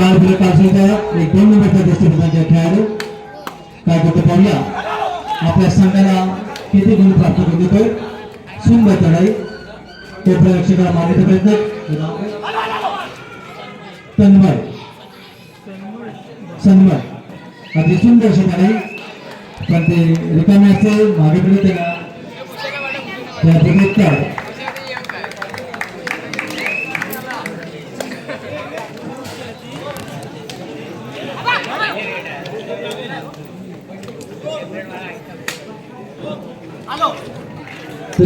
काल पुढे कालचा एक दोन नंबरचा दृष्टिपथांचा खेळाडू काय करतो पाहूया. आपल्या संघाला किती गुण प्राप्त करून देतोय? सुंदर चढाई. तो प्रेक्षकाला मारण्याचा प्रयत्न. तन्मय. सन्मय अति सुंदर अशी चढाई. पण ते रिकामे असते. मागे पुढे त्याला त्या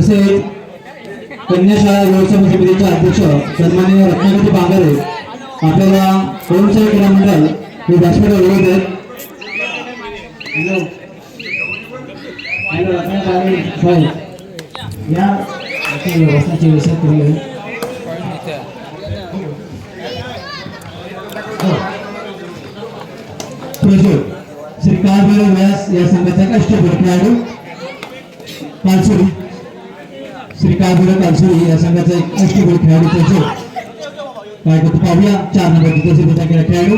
तसेच कन्याशाळा व्यवस्थापन समितीचे अध्यक्ष सन्माननीय रत्नागिरी बांगारे आपल्याला स्वयंसेवी क्रीडा मंडळ हे व्यासपीठ बोलवत आहेत. या व्यवस्थाची व्यवस्था केली आहे हो. श्री काळभैरव व्यास या संघाचा कष्टभर खेळाडू. पाचवी श्रीकांत कालसुरी या संघाचा एक अष्टगोल खेळाडू प्रज्वल काय करतो पाहूया. चार नंबर तिथे केला खेळाडू.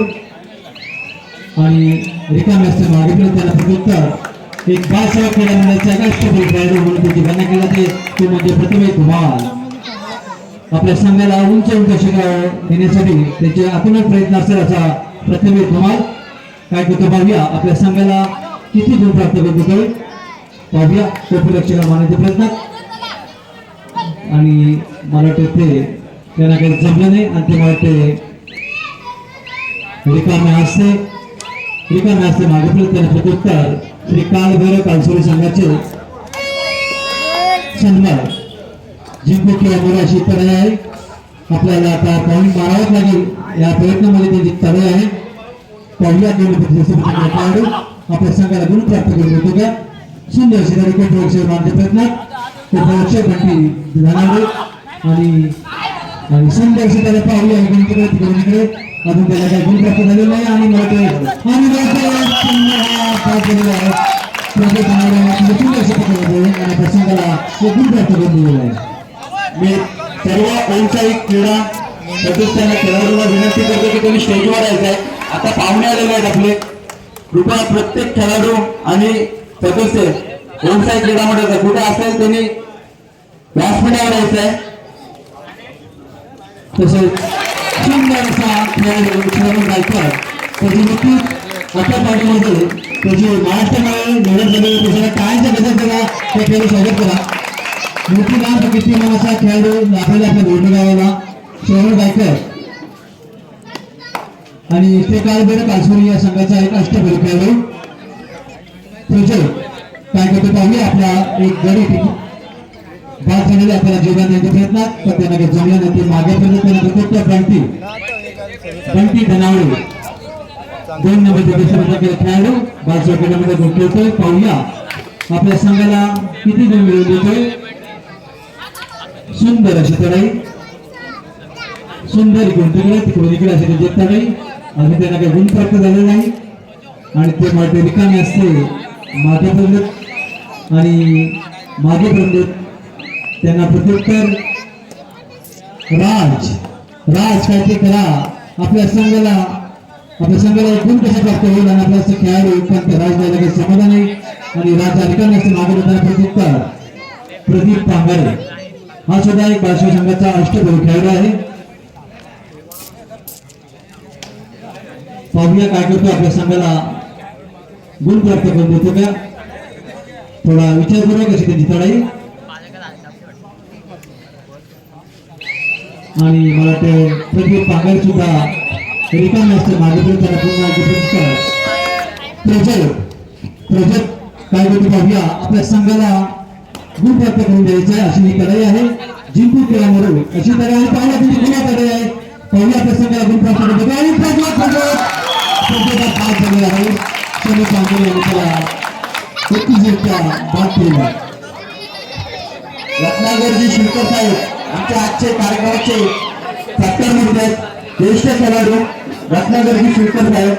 आणि रिकाम्या असते मागे पुढे त्याला प्रत्युत्तर एक बालसेवा क्रीडा मंडळाचा एक अष्टगोल खेळाडू म्हणून त्याची गणना केला ते तो म्हणजे प्रतिमे धुमाल आपल्या संघाला उंच उंच शिकाव देण्यासाठी त्याचे अतुलक प्रयत्न असेल असा प्रतिमे धुमाल काय करतो पाहूया. आपल्या संघाला किती गुण प्राप्त करतो पाहूया. तो प्रेक्षकाला मानण्याचा प्रयत्न. आणि मला वाटतं ते त्यांना काही जमलं नाही. आणि ते मला वाटते रिकामे असते रिकामे असते मागे पुढे त्याने प्रत्युत्तर श्री कालभैरव कालसोरी संघाचे सन्मान. जिंकू किंवा मोरा अशी तडे आहे. आपल्याला आता पॉईंट मारावाच लागेल. या प्रयत्नामध्ये त्यांची तडे आहे. पहिल्या दोन आपल्या संघाला गुण प्राप्त करून देतो का? सुंदर शिकारी तरी प्रयत्नात. खूप प्रेक्षक घंटी आणि आणि सुंदर त्याला पाहूया इकडे तिकडे तिकडे अजून त्याला काही गुण प्राप्त झालेलं नाही आणि मला ते आणि पकडले आणि एक गुण प्राप्त करून दिलेला आहे. मी सर्व क्रीडा विनंती करतो की तुम्ही स्टेजवर यायचं आहे. आता पाहुणे आलेले आहेत आपले. कृपया प्रत्येक खेळाडू आणि सदस्य औपचारिक क्रीडा मंडळाचा कुठे असेल त्यांनी व्यासपीठावर यायचं आहे तसेच त्याची नक्कीच त्याची निवड झालेली त्याच्या गजर त्याला त्या खेळाडू स्वागत करा किती खेळाडू आपल्या शहर आणि ते काल बरं? कालसोरी या संघाचा एक अष्टबल खेळाडू. काय करतो पाहूया आपला एक गडी बाद झालेले आपल्याला जेवण देण्याच्या प्रयत्न तर त्यांना काही जमलं नाही ते मागे पर्यंत त्यांना बघितलं बंटी बंटी धनावडे दोन नंबर देशामध्ये केला खेळाडू बाजूच्या खेळामध्ये गुंतवतोय पाहूया. आपल्या संघाला किती गुण मिळवून देतोय? सुंदर अशी तडाई सुंदर गुंतवले तिकडून इकडे असे त्याची तडाई आणि त्यांना काही गुण प्राप्त झाले नाही. आणि ते मागे रिकामे असते. मागे आणि मागे पर्यंत त्यांना प्रत्युत्तर राज राज काय ते करा. आपल्या संघाला आपल्या संघाला एकूण गुण प्राप्त होईल आणि आपल्या खेळाडू पण राज द्यायला काही समाधान नाही आणि राज अधिकारी असं मागे त्यांना प्रत्युत्तर प्रदीप पांगारे हा सुद्धा एक बादशाह संघाचा अष्टभर खेळाडू आहे. पाहूया काय करतो आपल्या संघाला गुण प्राप्त करून देतो का? थोडा विचारपूर्वक अशी त्यांची चढाई. आणि मला वाटतं प्रदीप पांगार सुद्धा रिकाम असते मागे त्याला पूर्ण प्रजल प्रजल काय करतो पाहूया. आपल्या संघाला गुण प्राप्त करून द्यायचं आहे अशी ही तडाई आहे. जिंकू केला मरू अशी तडाई आहे. पाहिला तुमची पुन्हा तडाई आहे पहिल्या आपल्या संघाला गुण प्राप्त करून देतो आणि प्रजल प्रजल प्रजलचा पाच झालेला आहे. शनी पांगोळे यांनी त्याला एकतीस एकट्या आहे रत्नागरजी साहेब आमच्या आजचे कार्यक्रमाचे सत्तर मुद्दे ज्येष्ठ खेळाडू रत्नागरजी शिरकर साहेब.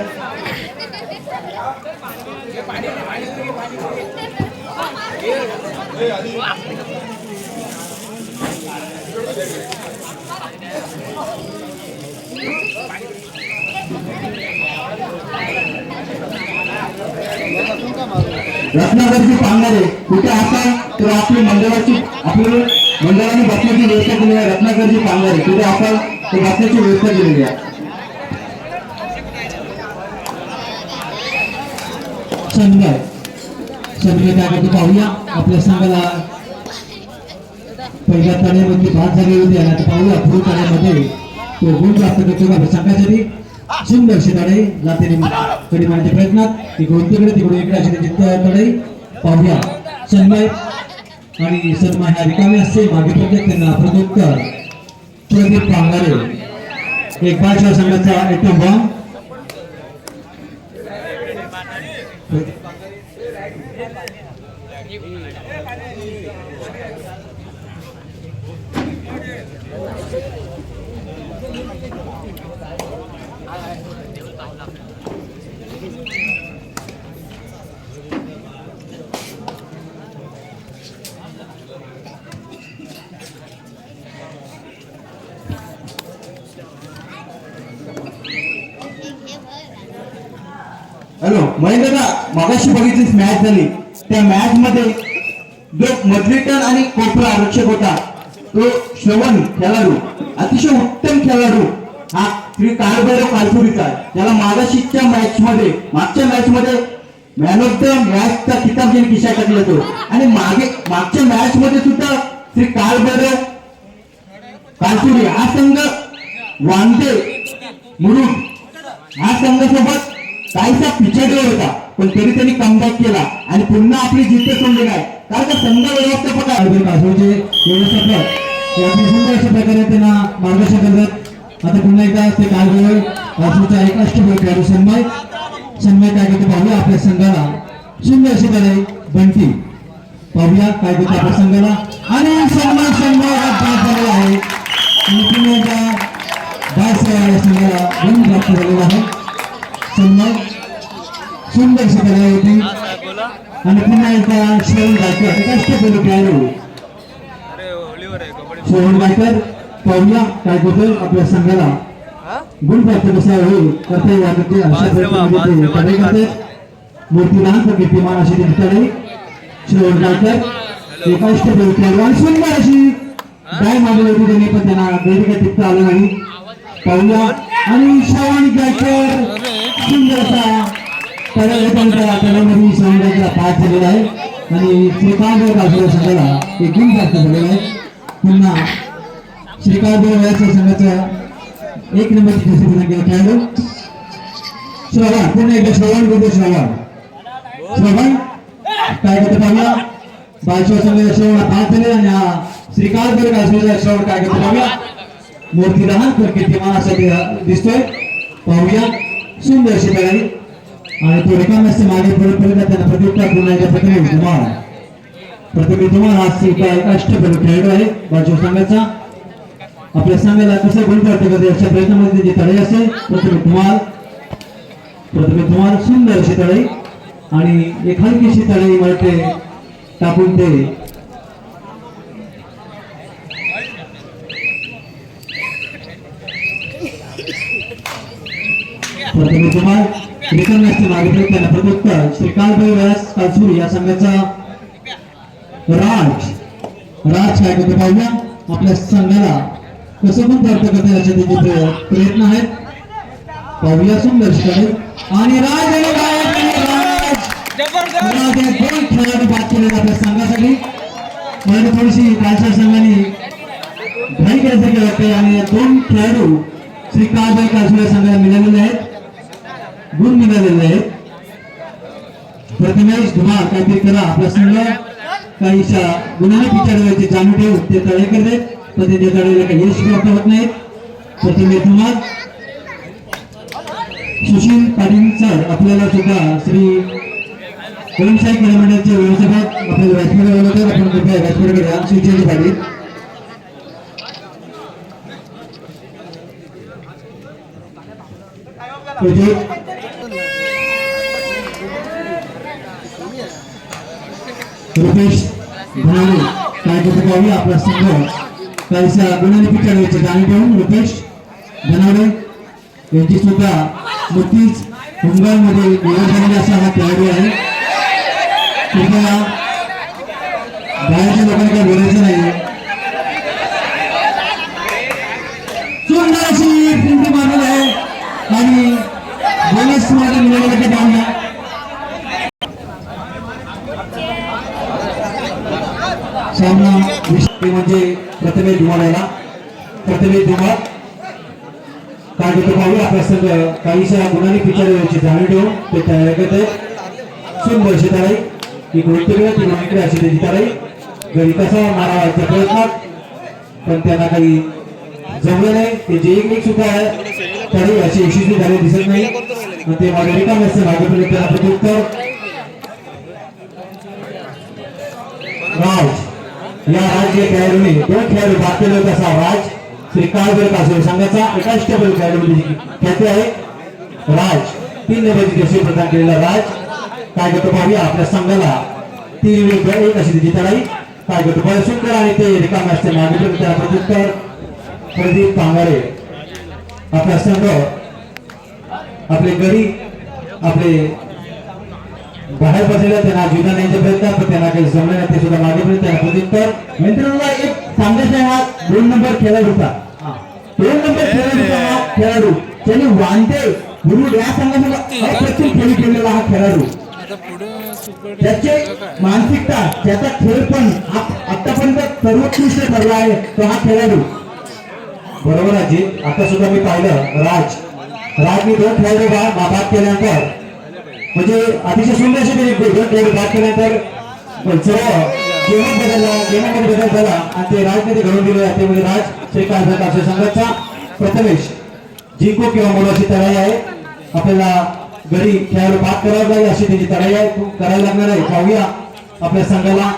रत्नागरची पांगारे कुठे असाल तर आपली मंडळाची आपली मंडळाने बसण्याची व्यवस्था केली आहे. रत्नागरची पांगारे कुठे असाल तर बसण्याची व्यवस्था केलेली आहे. संघ संघ काय पाहूया. आपल्या संघाला पहिल्या तळ्यामध्ये बाद झाली होती. आणि आता पाहूया पुढील तळ्यामध्ये तो गुण प्राप्त करतो आपल्या संघासाठी सुंदर अशी तळे जाते कडी मारण्याच्या प्रयत्नात. तिकडून तिकडे तिकडून इकडे अशी त्याची तळे पाहूया. सन्मय आणि सन्मा ह्या रिकामे असते मागे प्रत्येक त्यांना प्रत्युत्तर. प्रदीप पांगारे एक पाचव्या संघाचा एटम बॉम्ब हॅलो महेंद्र मागाशी बघितलीच मॅच झाली. त्या मॅच मध्ये जो मधलीटन आणि कोपरा रक्षक होता तो श्रवण खेळाडू अतिशय उत्तम खेळाडू हा श्री कारभैरव कालपुरीचा आहे. त्याला मागाशीच्या मॅच मध्ये मागच्या मॅच मध्ये मॅन ऑफ द मॅचचा किताब ज्याने किशा टाकला तो. आणि मागे मागच्या मॅच मध्ये सुद्धा श्री कारभैरव कालपुरी हा संघ वांदे मुरुड हा संघासोबत काहीसा पिछडले होता पण तरी त्यांनी कमबॅक केला आणि पुन्हा आपली जिद्द सोडली नाही. कारण का संघ व्यवस्थापक आहे. अर्जुन कासोचे व्यवस्थापक या सुंदर अशा प्रकारे त्यांना मार्गदर्शन करतात. आता पुन्हा एकदा ते कालगोळ कासोचा एक अष्टबळ खेळाडू सन्मय सन्मय काय करतो पाहूया आपल्या संघाला. सुंदर अशी लढाई बनती. पाहूया काय करतो आपल्या संघाला. आणि सन्मय सन्मय हा पास झालेला आहे. आणि पुन्हा एकदा बास या संघाला गुण प्राप्त झालेला आहे. सुंदर अशी लढाई होती आणि पुन्हा एकदा श्रवण गायकर एक अष्टपैलू खेळाडू श्रवण गायकर पाहूया काय करतोय आपल्या संघाला. गुण प्राप्त कसा होईल करता वाटते अशा करते मूर्ती लहान पण कीर्तिमान अशी तडे श्रवण गायकर एक अष्टपैलू खेळाडू आणि सुंदर अशी गाय मारली होती त्यांनी पण त्यांना वेदिका टिकता आलं नाही. पाहूया. आणि श्रवण गायकर. सुंदर असा तळ्यामध्ये श्रवण गायकरला झालेला आहे आणि श्रीकांत कासुरा संघाला एक झालेला आहे पुन्हा श्रीकांत वयाच्या संघाचा एक नंबरची प्रसिद्धी संख्या खेळाडू श्रवण पुन्हा एकदा श्रवण बोलतो श्रवण श्रवण काय करतो? पाहूया. बालशिव संघाचा श्रवण पाच झाले आणि हा श्रीकांत कासुरा श्रवण काय करतो? पाहूया. मूर्ती लहान पण कीर्तिमान असा दिसतोय? पाहूया. सुंदर अशी तयारी. आणि तो रिकाम असते मागे परत परत त्यांना प्रत्युत्तर पुन्हा एकदा धुमाळ प्रतिमे धुमाळ हा सिंका एक अष्टपैलू खेळाडू आहे बाजू संघाचा आपल्या संघाला कसं गुण प्राप्त करते अशा प्रयत्नामध्ये जी तळी असेल प्रतिमे धुमाळ. प्रतिमे धुमाळ सुंदर अशी तळी. आणि एक हलकीशी तळे मराठे टाकून ते प्रतिमे धुमाळ रिकाम असते त्यांना प्रमुख श्रीकांतभाई व्यास कालसुरी या संघाचा राज राज काय करतो पाहूया. आपल्या संघाला कसं पण प्राप्त करता याचे त्याचे प्रयत्न आहेत. पाहूया सुंदर शिकारे आणि राज आणि राज हे दोन खेळाडू बाद केले आपल्या संघासाठी. परंतु थोडीशी कालच्या संघाने घाई केल्यासारखे वाटते आणि दोन खेळाडू श्री आणि कालसुरी संघाला मिळालेले आहेत. गुण मिळालेले आहेत. प्रथमेश धुमा काहीतरी करा. आपला संघ काहीशा गुणाने पिछाडवायचे जाणून ठेवून ते तळे करते. पण ते तळेला काही यश प्राप्त होत नाहीत प्रथमेश धुमा. सुशील पाटील सर आपल्याला सुद्धा श्री कलमशाही क्रीडा व्यवस्थापक आपल्याला व्यासपीठ व्यासपीठावर होतं. आपण कृपया व्यासपीठाकडे या? सुचेची पाटील. प्रोजेक्ट रुपेश धनाने काय करतो आपला संघ काहीसा गुन्ह्याने पिछाडवायचे जाणीव ठेवून रुपेश धनावडे यांची सुद्धा नुकतीच मुंबईमध्ये निवड झालेला असा हा खेळाडू आहे. कृपया बाहेरच्या लोकांना काही बोलायचं नाही सुंदर अशी फिंटी मारलेली आहे आणि बोनसमध्ये निवडलेले ते पाहूया सामना विषय म्हणजे प्रथमे धुमाळ्याला प्रथमे धुमाळ. काय करतो पाहूया आपला संघ काहीशा गुणांनी पिक्चर यायची जाणीव ठेवून ते तयार करत आहे सुंदर ताराई इकडून तिकडे तिकडून इकडे अशी त्याची ताराई घरी कसा मारावायचा प्रयत्न? पण त्यांना काही जमलं नाही. ते जे एक सुद्धा आहे तरी अशी यशस्वी झाली दिसत नाही. ते मागे रिकाम असते. भाजपने त्याला प्रत्युत्तर. राव या राज्य खेळाडूने दोन खेळाडू बाद केले होते राज श्री काळबेर कासवे संघाचा एकाच टेबल खेळाडूमध्ये म्हणजे ख्याती आहे. राज तीन नंबरची जशी प्रदान केलेला राज काय करतो पाहूया आपल्या संघाला तीन विरुद्ध एक अशी त्याची लढाई काय करतो पाहूया सुंदर आणि ते रिकामे असते मागे त्याला प्रत्युत्तर. प्रदीप पांगारे आपला संघ आपले गडी आपले बाहेर बसलेल्या त्यांना जुना नेण्याचा प्रयत्न पण त्यांना काही जमलं नाही ते सुद्धा मागे पर्यंत त्यांना प्रत्युत्तर मित्रांनो एक सांगायचा हा दोन नंबर खेळाडू होता. दोन नंबर खेळाडू होता हा खेळाडू. त्यांनी वांदे गुरु या संघासोबत अप्रतिम खेळी केलेला हा खेळाडू. त्याचे मानसिकता त्याचा खेळ पण आतापर्यंत सर्वोत्कृष्ट ठरला आहे तो हा खेळाडू. बरोबर आहे आता सुद्धा मी पाहिलं राज. राज मी दोन खेळाडू बाद केल्यानंतर म्हणजे अतिशय सुंदर असे ते दोन खेळाडू बाद केल्यानंतर सर्व गेमात बदलला गेमामध्ये बदल झाला. आणि ते राजमध्ये घडून दिले. जाते म्हणजे राज श्रीकांत कासे संघाचा प्रथमेश जिंको किंवा मोलाची तराई आहे. आपल्याला घरी खेळाडू बाद करावं लागेल अशी त्याची तराई आहे. तो करायला लागणार आहे. पाहूया आपल्या संघाला.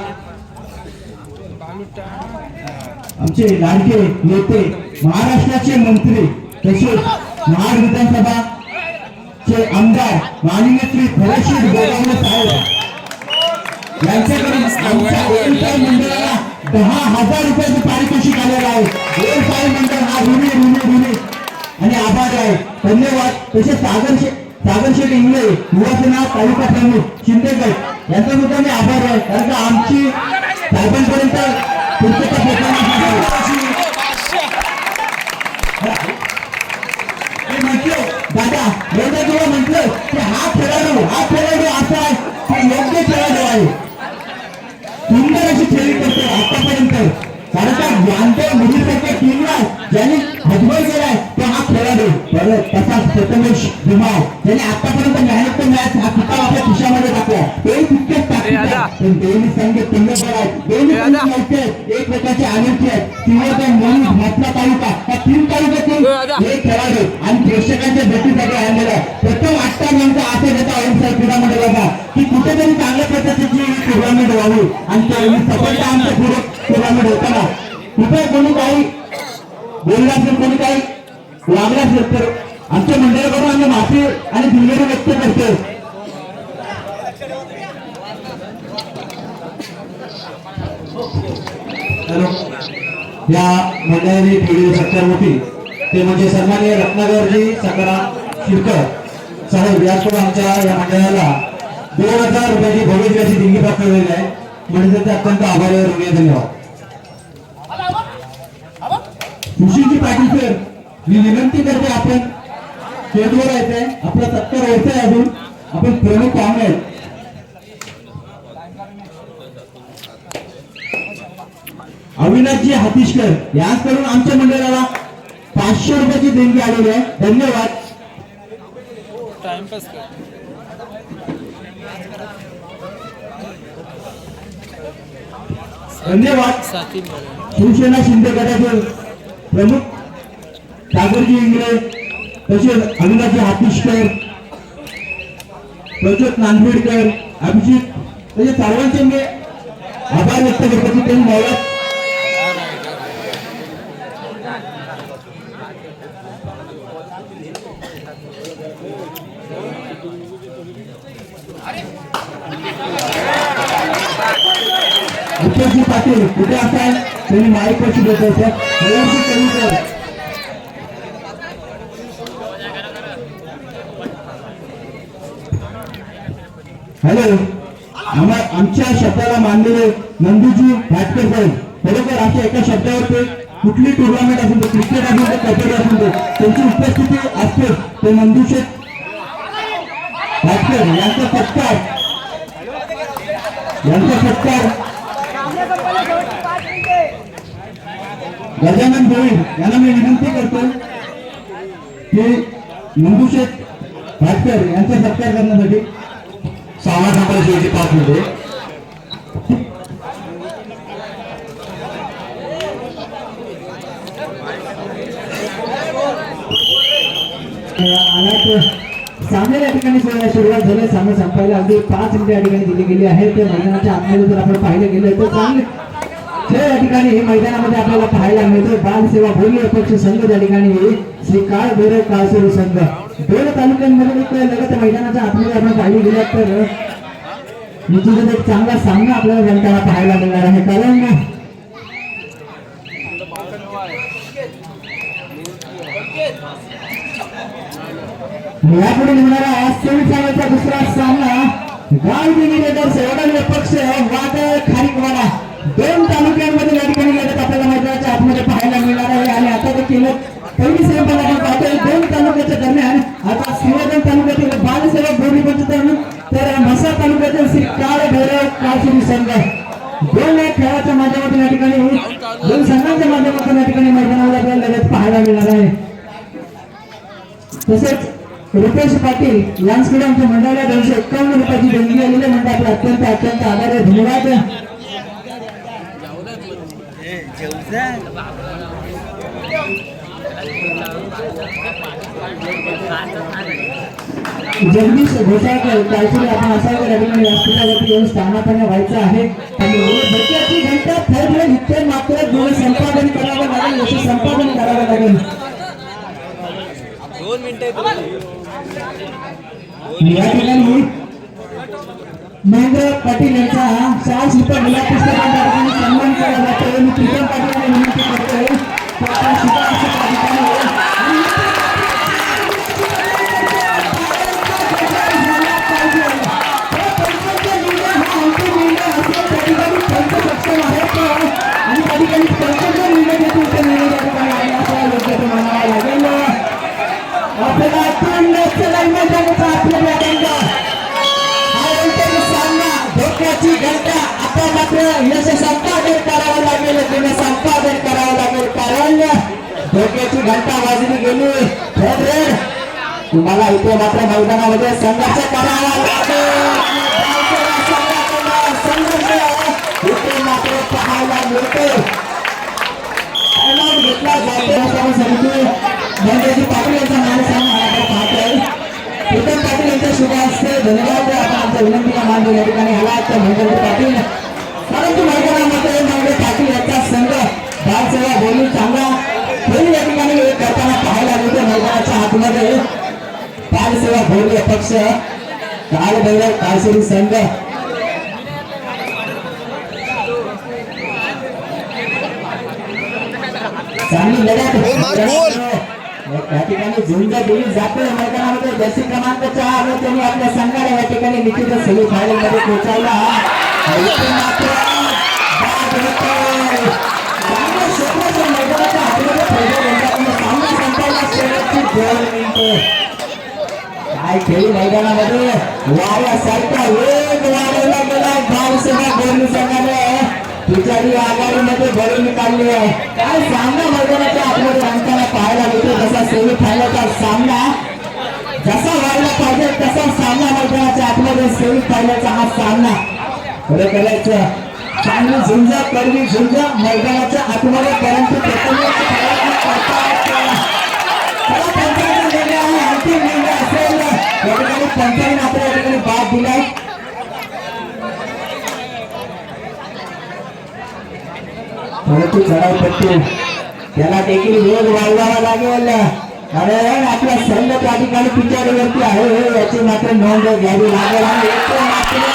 आमचे लाडके नेते महाराष्ट्राचे मंत्री तसेच महाड विधानसभा चे आमदार माननीय श्री फळशीर गोगावले साहेब. यांच्याकडून आमच्या व्यवसाय मंडळाला दहा हजार रुपयाचं पारितोषिक आलेलं आहे. व्यवसाय मंडळ हा ऋणी ऋणी ऋणी. आणि आभार आहे. धन्यवाद. तसे सागर सागर शेठ इंगळे युवासेना तालुका प्रमुख शिंदेगड यांचा सुद्धा मी आभार आहे. कारण का आमची साहेबांपर्यंत पुस्तकं ज्यांनी हजबल केलाय तो हा खेळाडू. बरं तसाच प्रथमेश धुमाव ज्याने आतापर्यंत मेहनत तो मॅच हा किताब आपल्या खिशामध्ये टाकला तोही तितकेच टाकतात पण दोन्ही संघ तुंगभर आहेत. दोन्ही संघ एक प्रकारचे अनोखी आहेत. सिंहगड म्हणून म्हटला तालुका. या तीन तालुक्यातील हे खेळाडू आणि प्रेक्षकांच्या भेटीसाठी आणलेला आहे. प्रथम आठटा नेमका असं घेता अहिंसा क्रीडा मंडळाचा की कुठेतरी चांगल्या प्रकारची टुर्नामेंट व्हावी. आणि सफलता आमच्या पूर्व टुर्नामेंट होताना. कुठे कोणी काही बोलला असेल कोणी काही लागलं असेल तर आमच्या मंडळाकडून आम्ही माफी आणि दिलगिरी व्यक्त करतो. हॅलो. या मंडळाने ठेवलेली सत्कार होती ते म्हणजे सन्मान्य रत्नागरजी सकाराम शिरकर साहेब याचकडून आमच्या या मंडळाला दोन हजार रुपयाची भविष्याची अशी देणगी प्राप्त झालेली आहे. म्हणजे ते अत्यंत आभारी धन्यवाद. सुशीलजी पाटील सर. मी विनंती करते आपण. स्टेजवर यायचंय आपला सत्कार व्हायचा आहे अजून. आपण प्रमुख पाहुणे आहेत. अविनाशजी हातीशकर. याच करून आमच्या मंडळाला पाचशे रुपयाची देणगी आलेली आहे. धन्यवाद. टाइमपास धन्यवाद. शिवसेना शिंदे गटाचे प्रमुख सागरजी इंगळे तसेच अविनाशजी हातीशकर प्रज्योत नांदवेडकर अभिजित तसे सर्वांचे मी आभार व्यक्त करतो की त्यांनी मला मुख्यमंत्री पाटील कुठे असाल? तुम्ही माईक कशी देत होते. मयूरजी करूकर हॅलो आम्हा आमच्या शब्दाला मानलेले नंदूजी भाटकर साहेब. बरोबर अशा एका शब्दावर ते कुठली टुर्नामेंट असून दे क्रिकेट असून दे कबड्डी असून दे त्यांची उपस्थिती असते. ते नंदूशे भाटकर यांचा सत्कार. यांचा सत्कार. गजानन गोविंद यांना मी विनंती करतो की नंदुशेठ भाटकर यांचा सत्कार करण्यासाठी सावळा नंबर शेवटी पाच मध्ये सामने या ठिकाणी सुरू- सुरुवात झाली सामने संपायला अगदी पाच मिनिटे या ठिकाणी दिली गेली आहे ते मैदानाच्या आतमध्ये जर आपण पाहिलं गेलं तर चांगले खेळ या ठिकाणी हे मैदानामध्ये आपल्याला पाहायला मिळतं. बाल सेवा बोली अपक्ष संघ त्या ठिकाणी. श्री काळ भैरव काळसुरू संघ. दोन तालुक्यांमध्ये एक लगत मैदानाच्या आतमध्ये आपण पाहिली गेलं तर निश्चितच एक चांगला सामना आपल्याला जनताला पाहायला मिळणार आहे. कारण यापुढे निघणारा आज सेमीफायनलचा दुसरा सामना. गाव डिव्हिजन सेवडल पक्ष वाद खारीकवाडा दोन तालुक्यांमध्ये या ठिकाणी लढत आपल्याला मैदानाच्या आतमध्ये पाहायला मिळणार आहे आणि आता देखील पहिली सेवा आपण पाहतोय दोन तालुक्याच्या दरम्यान आता सिंहगड तालुक्यातील बालसेवक बोरी पंचतरण तर म्हसा तालुक्यातील श्री काळ भैरव काळशिरी संघ. दोन या खेळाच्या माध्यमातून या ठिकाणी दोन संघांच्या माध्यमातून या ठिकाणी मैदानावर आपल्याला लढत पाहायला मिळणार आहे. तसेच रुपेश पाटील यांच्याकडे आमच्या मंडळाला दोनशे एक्कावन्न रुपयाची देणगी आलेली म्हणजे आपलं अत्यंत अत्यंत आभार आहे धन्यवाद. जगदीश घोसाळकर कालची आपण असावं या ठिकाणी व्यासपीठावरती येऊन स्थानापन्न व्हायचं आहे. आणि घंटा मात्र दोन संपादन करावं लागेल याचं संपादन करावं लागेल. या ठिकाणी महेंद्र पाटील यांचा शाळा शिल्प मुला ठिकाणी सन्मान केला जातो. प्रीतम पाटील धोक्याची घंटा वाजली गेली. तुम्हाला इथे मात्र मैदानामध्ये संघर्ष करावा लागेल इथे मात्र पाहायला मिळतो. घेतला जातो. समिती. मंडळी पाटील यांचा मान सन्मान पाहतोय. प्रीतम पाटील यांच्या शुभ धन्यवाद. आपण आमच्या विनंतीला मान ठिकाणी आला तर पाटील. परंतु मैदानामध्ये पाटील यांचा संघ. बालसेवा बोलून चांगला मैदानाच्या आतमध्ये बालसेवा बोलू पक्ष काल भैरव काळशिरी संघ. चांगली लढत. या ठिकाणी झुंज दिली जाते. मैदानामध्ये जर्सी क्रमांक चार त्यांनी आपल्या संघाला या ठिकाणी निश्चित सेमी फायनलमध्ये पोहोचवला मैदानाच्या काय खेळी मैदानामध्ये वेग वाढवला गेला गोरणी संघाने आघाडीमध्ये भरून आहे काय सामना मैदानाच्या आतमध्ये रंगताना पाहायला मिळतो जसा सेमी फायनलचा सामना जसा व्हायला पाहिजे तसा सामना मैदानाच्या आतमध्ये सेमी फायनलचा हा सामना खरं करायचं चांगली झुंज कडवी झुंज मैदानाच्या आतमध्ये परंतु प्रथम चला, पंचांचा या ठिकाणी बाद दिलाय परंतु त्याला देखील वेग वाढवावा लागेल कारण आपला संघ त्या ठिकाणी पिचारीवरती आहे याची मात्र नोंद घ्यावी लागेल.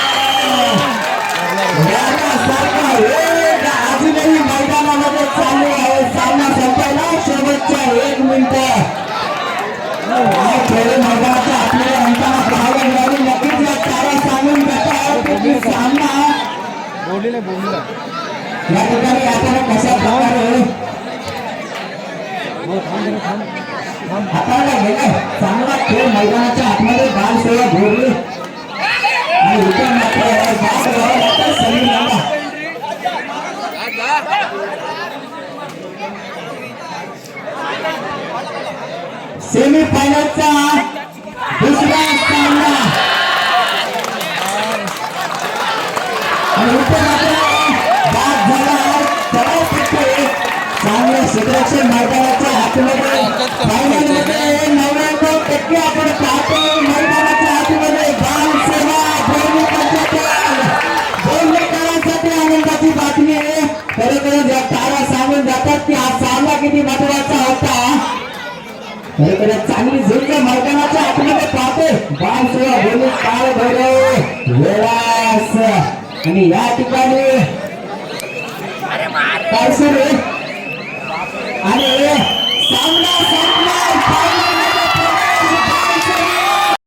या ठिकाणी आपण कशा प्रकारे थांब जरा थांब थांब. हाताळला गेला. चांगला खेळ मैदानाच्या आतमध्ये बाल सेवा घोरली आणि इतर मात्र बाद व्हावं लागतं समीर लांबा. सेमीफायनलचा दुसरा सामना क्षेत्ररक्षण मैदानाच्या आतमध्ये नव्याण्णव टक्के आपण पाहतो मैदानाच्या आतमध्ये बाल सेवा दोन्हीकरांसाठी आनंदाची बातमी आहे. या तारा सांगून जातात की हा सामना किती महत्त्वाचा होता. चांगली झुंज मैदानाच्या आतमध्ये पाहते बाल सेवा दोन्ही काळ भैरव वेळास आणि या ठिकाणी